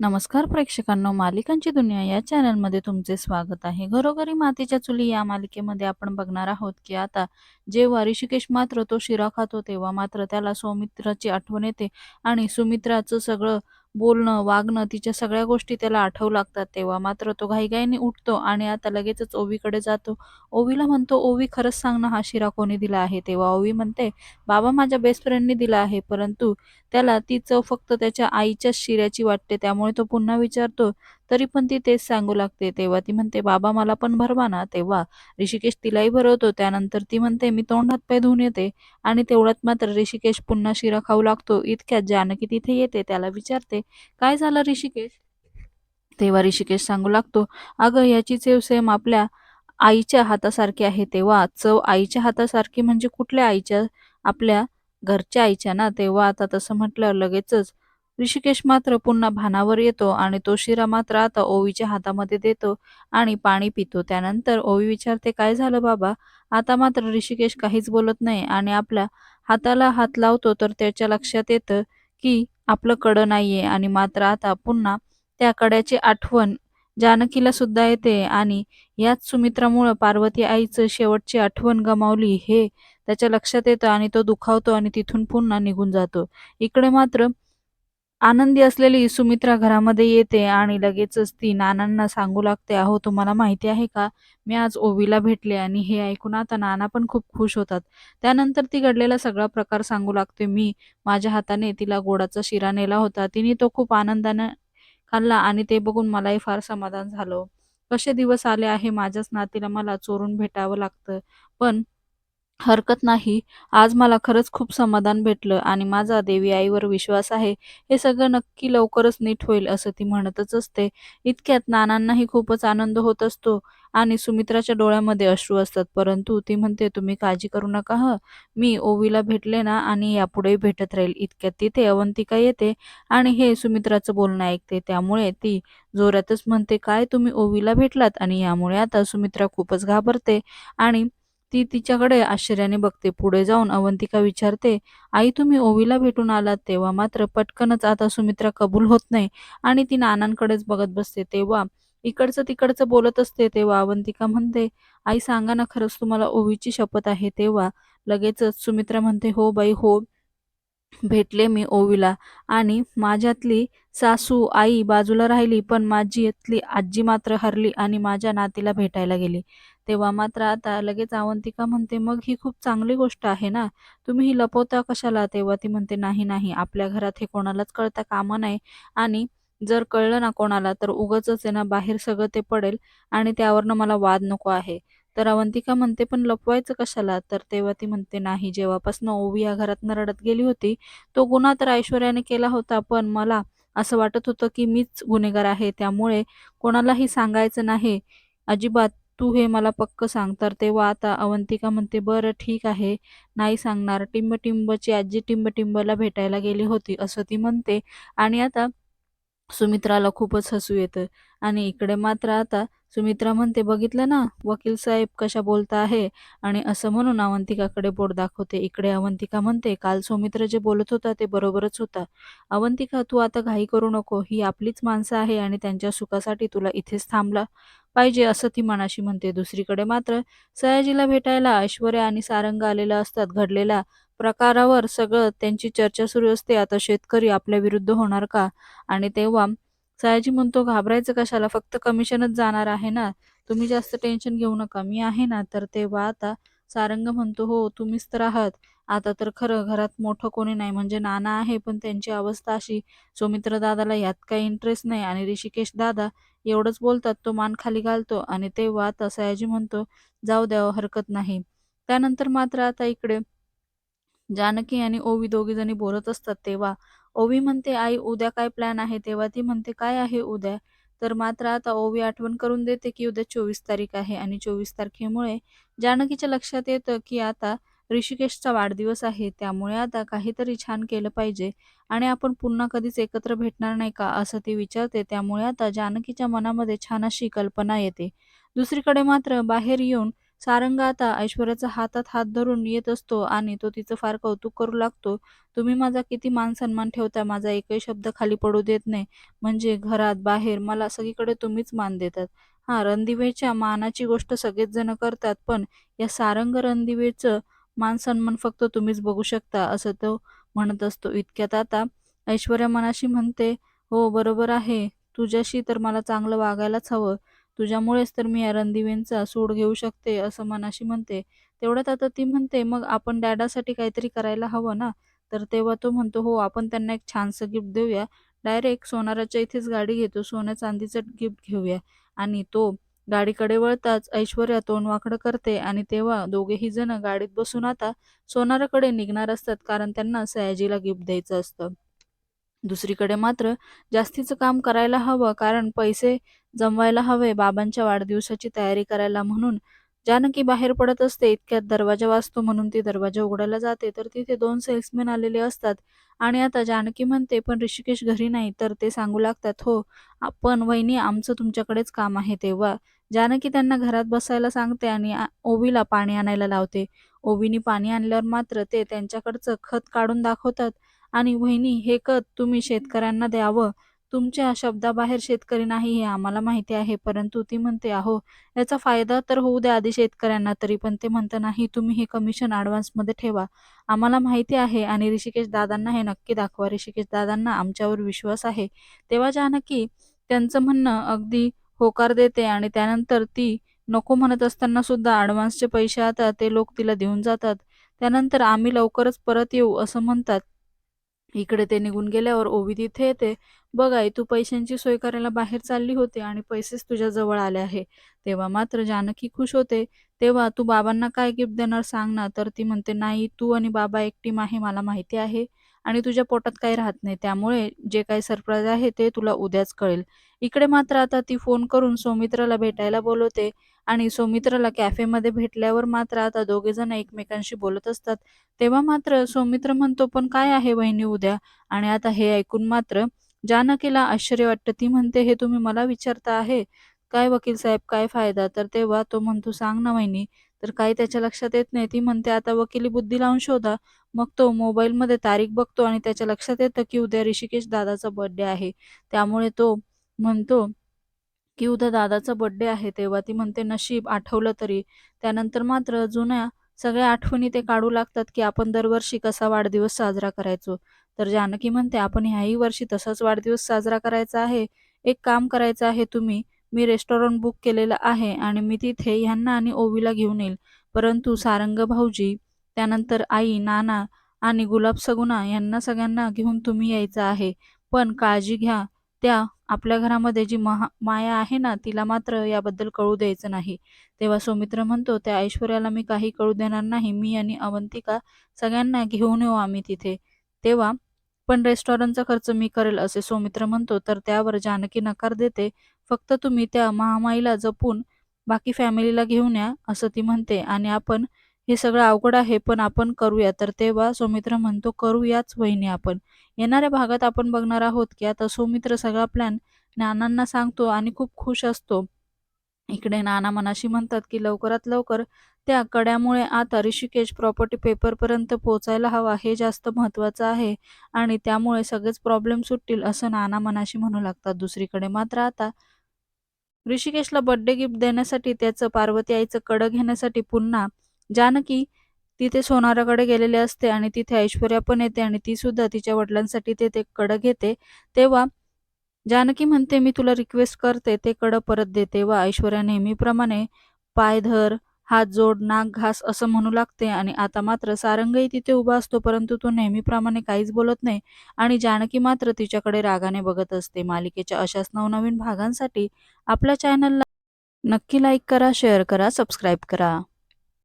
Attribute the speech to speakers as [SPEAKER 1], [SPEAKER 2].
[SPEAKER 1] नमस्कार प्रेक्षकांनो मालिकांची दुनिया या चॅनलमध्ये तुमचे स्वागत आहे. घरोघरी मातीच्या चुली या मालिकेमध्ये आपण बघणार आहोत की आता जेव्हा ऋषिकेश मात्र तो शिरा खातो तेव्हा मात्र त्याला सौमित्राची आठवण येते आणि सुमित्राचं सगळं बोलणं वागणं तिच्या सगळ्या गोष्टी त्याला आठवू लागतात तेव्हा. मात्र तो घाईघाईने उठतो आणि आता लगेचच ओवीकडे जातो. ओवीला म्हणतो ओवी खरंच सांग ना हा शिरा कोणी दिला आहे? तेव्हा ओवी म्हणते बाबा माझ्या बेस्ट फ्रेंडने दिला आहे परंतु त्याला ती चव फक्त त्याच्या आईच्याच शिऱ्याची वाटते. त्यामुळे तो पुन्हा विचारतो तरी पण ती तेच सांगू लागते. तेव्हा ती म्हणते बाबा मला पण भरवा ना. तेव्हा ऋषिकेश तिलाही भरवतो त्यानंतर ती म्हणते मी तोंड हातपाय धुवून येते आणि तेवढ्यात मात्र ऋषिकेश पुन्हा शिरा खाऊ लागतो. इतक्यात जानकी तिथे येते त्याला विचारते काय झालं ऋषिकेश? तेव्हा ऋषिकेश सांगू लागतो अगं याची चेव सेम आपल्या आईच्या हातासारखी आहे. तेव्हा चव आईच्या हातासारखी म्हणजे कुठल्या आईच्या? आपल्या घरच्या आईच्या ना? तेव्हा आता तसं म्हटलं लगेचच ऋषिकेश मात्र पुन्हा भानावर येतो आणि तो शिरा मात्र आता ओवीच्या हातामध्ये देतो आणि पाणी पितो. त्यानंतर ओवी विचारते काय झालं बाबा? आता मात्र ऋषिकेश काहीच बोलत नाही आणि आपल्या हाताला हात लावतो तर त्याच्या लक्षात येतं की आपलं कडं नाहीये आणि मात्र आता पुन्हा त्या कड्याची आठवण जानकीला सुद्धा येते आणि याच सुमित्रामुळं पार्वती आईचं शेवटची आठवण गमावली. हे त्याच्या लक्षात येतं आणि तो दुखावतो आणि तिथून पुन्हा निघून जातो. इकडे मात्र आनंदी असलेली सुमित्रा घरामध्ये येते आणि लगेचच ती नानांना सांगू लागते अहो तुम्हाला माहिती आहे का? मी आज ओवीला भेटले आणि हे ऐकून आता नाना पण खूप खुश होतात. त्यानंतर ती घडलेला सगळा प्रकार सांगू लागते. मी माझ्या हाताने तिला गोडाचा शिरा नेला होता. तिने तो खूप आनंदाने खाल्ला आणि ते बघून मलाही फार समाधान झालं. कसे दिवस आले आहे माझ्याच नातीला मला चोरून भेटावं लागतं. पण हरकत नाही. आज मला खरंच खूप समाधान भेटलं आणि माझा देवी आईवर विश्वास आहे. हे सगळं नक्की लवकरच नीट होईल असं ती म्हणतच असते. इतक्यात नानांनाही खूपच आनंद होत असतो आणि सुमित्राच्या डोळ्यामध्ये अश्रू असतात. परंतु ती म्हणते तुम्ही काळजी करू नका ह. मी ओवीला भेटले ना आणि यापुढेही भेटत राहील. इतक्यात तिथे अवंतिका येते आणि हे सुमित्राचं बोलणं ऐकते. त्यामुळे ती जोरातच म्हणते काय तुम्ही ओवीला भेटलात? आणि यामुळे आता सुमित्रा खूपच घाबरते आणि ती तिच्याकडे आश्चर्याने बघते. पुढे जाऊन अवंतिका विचारते आई तुम्ही ओवीला भेटून आलात तेव्हा मात्र पटकनच आता सुमित्रा कबूल होत नाही आणि ती नानांकडेच बघत बसते. तेव्हा इकडचं तिकडचं बोलत असते. तेव्हा अवंतिका म्हणते आई सांगा ना खरंच तुम्हाला ओवीची शपथ आहे. तेव्हा लगेचच सुमित्रा म्हणते हो बाई हो. भेटले मी ओवीला. आणि माझ्यातली सासू आई बाजूला राहिली पण माझी आजी मात्र हरली आणि माझ्या नातीला भेटायला गेली. तेव्हा मात्र आता लगेच अवंतिका म्हणते मग ही खूप चांगली गोष्ट आहे ना? तुम्ही ही लपवता कशाला? तेव्हा ती म्हणते नाही नाही आपल्या घरात हे कोणालाच कळता कामा नाही आणि जर कळलं ना कोणाला तर उगच आहे ना बाहेर सगळं ते पडेल आणि त्यावरनं मला वाद नको आहे. तर अवंतिका म्हणते पण लपवायचं कशाला? तर तेव्हा ती म्हणते नाही जेव्हापासून ओवी या घरात रडत गेली होती तो गुन्हा तर ऐश्वर्याने केला होता पण मला असं वाटत होतं की मीच गुन्हेगार आहे त्यामुळे कोणालाही सांगायचं नाही. अजिबात तू हे मला पक्क सांग. तर तेव्हा आता अवंतिका म्हणते बरं ठीक आहे नाही सांगणार. टिंबटिंबची आजी टिंबटिंबला भेटायला गेली होती असं ती म्हणते. आणि आता सुमित्राला खूपच हसू येतं. आणि इकडे मात्र आता सुमित्रा म्हणते बघितलं ना? वकील साहेब कशा बोलता आहे? आणि असं म्हणून अवंतिकाकडे बोट दाखवते. इकडे अवंतिका म्हणते काल सुमित्र जे बोलत होता ते बरोबरच होता. अवंतिका तू आता घाई करू नको. ही आपलीच माणसं आहे आणि त्यांच्या सुखासाठी तुला इथेच थांबला पाहिजे असं ती मनाशी म्हणते. दुसरीकडे मात्र सयाजीला भेटायला ऐश्वर्या आणि सारंग आलेला असतात. घडलेल्या प्रकारावर सगळं त्यांची चर्चा सुरू असते. आता शेतकरी आपल्या विरुद्ध होणार का? आणि तेव्हा सयाजी म्हणतो घाबरायचं कशाला? फक्त कमिशनच जाणार आहे ना. तुम्ही जास्त टेन्शन घेऊ नका. मी आहे ना. तर तेव्हा आता सारंग म्हणतो हो तुम्हीच तर आहात. आता तर खरं घरात मोठं कोणी नाही. म्हणजे नाना आहे पण त्यांची अवस्था अशी सौमित्र दादाला यात काही इंटरेस्ट नाही. आणि ऋषिकेश दादा एवढंच बोलतात तो मान खाली घालतो. आणि तेव्हा आता सयाजी म्हणतो जाऊ द्यावं हरकत नाही. त्यानंतर मात्र आता इकडे जानकी आणि ओवी दोघी जणी बोलत असतात तेव्हा ओवी म्हणते आई उद्या काय प्लॅन आहे? तेव्हा ती म्हणते काय आहे उद्या? तर मात्र आता ओवी आठवण करून देते की उद्या चोवीस तारीख आहे आणि चोवीस तारखेमुळे जानकीच्या लक्षात येतं की आता ऋषिकेशचा वाढदिवस आहे. त्यामुळे आता काहीतरी छान केलं पाहिजे आणि आपण पुन्हा कधीच एकत्र भेटणार नाही का असं ती विचारते. त्यामुळे आता जानकीच्या मनामध्ये छान अशी कल्पना येते. दुसरीकडे मात्र बाहेर येऊन सारंग आता ऐश्वर्याचा हातात हात धरून येत असतो आणि तो तिचं फार कौतुक करू लागतो. तुम्ही माझा किती मान सन्मान ठेवता माझा एकही शब्द खाली पडू देत नाही. म्हणजे घरात बाहेर मला सगळीकडे तुम्हीच मान देतात. हा रणदिवेच्या मानाची गोष्ट सगळेच जण करतात पण या सारंग रणदिवेचं मान सन्मान फक्त तुम्हीच बघू शकता असं तो म्हणत असतो. इतक्यात आता ऐश्वर्या मनाशी म्हणते हो बरोबर आहे. तुझ्याशी तर मला चांगलं वागायलाच हवं. तुझ्यामुळेच तर मी या रणदिवेंचा सूड घेऊ शकते असं मनाशी म्हणते. तेवढ्यात आता ती म्हणते मग आपण डॅडासाठी काहीतरी करायला हवं ना? तर तेव्हा तो म्हणतो हो आपण त्यांना एक छानसं गिफ्ट देऊया. डायरेक्ट सोनाराच्या इथेच गाडी घेतो सोन्या चांदीचं गिफ्ट घेऊया. आणि तो गाडीकडे वळताच ऐश्वर्या तोंड वाकडं करते आणि तेव्हा दोघेही जण गाडीत बसून आता सोनाराकडे निघणार असतात कारण त्यांना सयाजीला गिफ्ट द्यायचं असतं. दुसरीकडे मात्र जास्तीचं काम करायला हवं कारण पैसे जमवायला हवे बाबांच्या वाढदिवसाची तयारी करायला म्हणून. जानकी बाहेर पडत असते इतक्यात दरवाजा वाजतो म्हणून ती दरवाजा उघडायला जाते तर तिथे दोन सेल्समॅन आलेले असतात. आणि आता जानकी म्हणते पण ऋषिकेश घरी नाही तर ते सांगू लागतात हो आपण वहिनी आमचं तुमच्याकडेच काम आहे तेव्हा. जानकी त्यांना घरात बसायला सांगते आणि ओवीला पाणी आणायला लावते. ओवीनी पाणी आणल्यावर मात्र ते त्यांच्याकडचं खत काढून दाखवतात. आणि वहिनी हे खत तुम्ही शेतकऱ्यांना द्यावं. तुमच्या शब्दाबाहेर शेतकरी नाही हे आम्हाला माहिती आहे परंतु ती म्हणते अहो याचा फायदा तर होऊ द्या आधी शेतकऱ्यांना तरी पण ते म्हणतं नाही तुम्ही हे कमिशन ॲडव्हान्समध्ये ठेवा. आम्हाला माहिती आहे आणि ऋषिकेश दादांना हे नक्की दाखवा. ऋषिकेश दादांना आमच्यावर विश्वास आहे. तेव्हा जानकी त्यांचं म्हणणं अगदी होकार देते आणि त्यानंतर ती नको म्हणत असताना सुद्धा ॲडव्हान्सचे पैसे आता ते लोक तिला देऊन जातात. त्यानंतर आम्ही लवकरच परत येऊ असं म्हणतात. इकडे ते निघून गेल्यावर ओवी तिथे येते बघ आई तू पैशांची सोय करायला बाहेर चालली होती आणि पैसेच तुझ्या जवळ आले आहे. तेव्हा मात्र जानकी खुश होते. तेव्हा तू बाबांना काय गिफ्ट देणार सांग ना. तर ती म्हणते नाही तू आणि बाबा एक टीम आहे मला माहिती आहे. आणि तुझ्या पोटात काही राहत नाही. त्यामुळे जे काही सरप्राईज आहे ते तुला उद्याच कळेल. इकडे मात्र आता ती फोन करून सौमित्राला भेटायला बोलवते आणि सौमित्राला कॅफेमध्ये भेटल्यावर मात्र आता दोघे जण एकमेकांशी बोलत असतात. तेव्हा मात्र सौमित्र म्हणतो पण काय आहे वहिनी उद्या? आणि आता हे ऐकून मात्र जानकीला आश्चर्य वाटतं. ती म्हणते हे तुम्ही मला विचारता आहे? काय वकील साहेब काय फायदा? तर तेव्हा तो म्हणतो सांग ना वहिनी तर काही त्याच्या लक्षात येत नाही. ती म्हणते आता वकिली बुद्धी लावून शोधा. मग तो मोबाईलमध्ये तारीख बघतो आणि त्याच्या लक्षात येतं की उद्या ऋषिकेश दादाचा बर्थडे आहे. त्यामुळे तो म्हणतो की उद्या दादाचा बर्थडे आहे. तेव्हा ती म्हणते नशीब आठवलं तरी. त्यानंतर मात्र जुन्या सगळ्या आठवणी ते काढू लागतात की आपण दरवर्षी कसा वाढदिवस साजरा करायचो? तर जानकी म्हणते आपण ह्याही वर्षी तसाच वाढदिवस साजरा करायचा आहे. एक काम करायचं आहे तुम्ही मी रेस्टॉरंट बुक केलेलं आहे आणि मी तिथे ह्यांना आणि ओवीला घेऊन येईल. परंतु सारंग भाऊजी त्यानंतर आई नाना आणि गुलाब सगुना यांना सगळ्यांना घेऊन तुम्ही यायचं आहे. पण काळजी घ्या त्या आपल्या घरामध्ये जी महा माया आहे ना तिला मात्र याबद्दल कळू द्यायचं नाही. तेव्हा सौमित्र म्हणतो त्या ऐश्वर्याला मी काही कळू देणार नाही. मी आणि अवंतिका सगळ्यांना घेऊन येऊ आम्ही तिथे. तेव्हा पण रेस्टॉरंटचा खर्च मी करेल असे सौमित्र म्हणतो तर त्यावर जानकी नकार देते. फक्त तुम्ही त्या महामाईला जपून बाकी फॅमिलीला घेऊन या असं ती म्हणते. आणि आपण हे सगळं अवघड आहे पण आपण करूया. तर तेव्हा सौमित्र म्हणतो करूयाच वहिनी आपण. येणाऱ्या भागात आपण बघणार आहोत की आता सौमित्र सगळा प्लॅन नानांना सांगतो आणि खूप खुश असतो. इकडे नाना मनाशी म्हणतात की लवकरात लवकर त्या कड्यामुळे आता ऋषिकेश प्रॉपर्टी पेपरपर्यंत पोहोचायला हवा हे जास्त महत्त्वाचं आहे आणि त्यामुळे सगळेच प्रॉब्लेम सुटतील असं नाना मनाशी म्हणू लागतात. दुसरीकडे मात्र आता ऋषिकेशला बर्थडे गिफ्ट देण्यासाठी त्याचं पार्वती आईचं कडं घेण्यासाठी पुन्हा जानकी तिथे सोनाराकडे गेलेले असते आणि तिथे ऐश्वर्या पण येते आणि ती सुद्धा तिच्या वडिलांसाठी ते ते कडं घेते. तेव्हा जानकी म्हणते मी तुला रिक्वेस्ट करते ते कडं परत देते व ऐश्वर्या नेहमीप्रमाणे पाय धर हात जोड नाक घास असं म्हणू लागते आणि आता मात्र सारंगही तिथे उभा असतो परंतु तो नेहमीप्रमाणे काहीच बोलत नाही आणि जानकी मात्र तिच्याकडे रागाने बघत असते. मालिकेच्या अशाच नवनवीन भागांसाठी आपल्या चॅनलला नक्की लाईक करा शेअर करा सबस्क्राईब करा.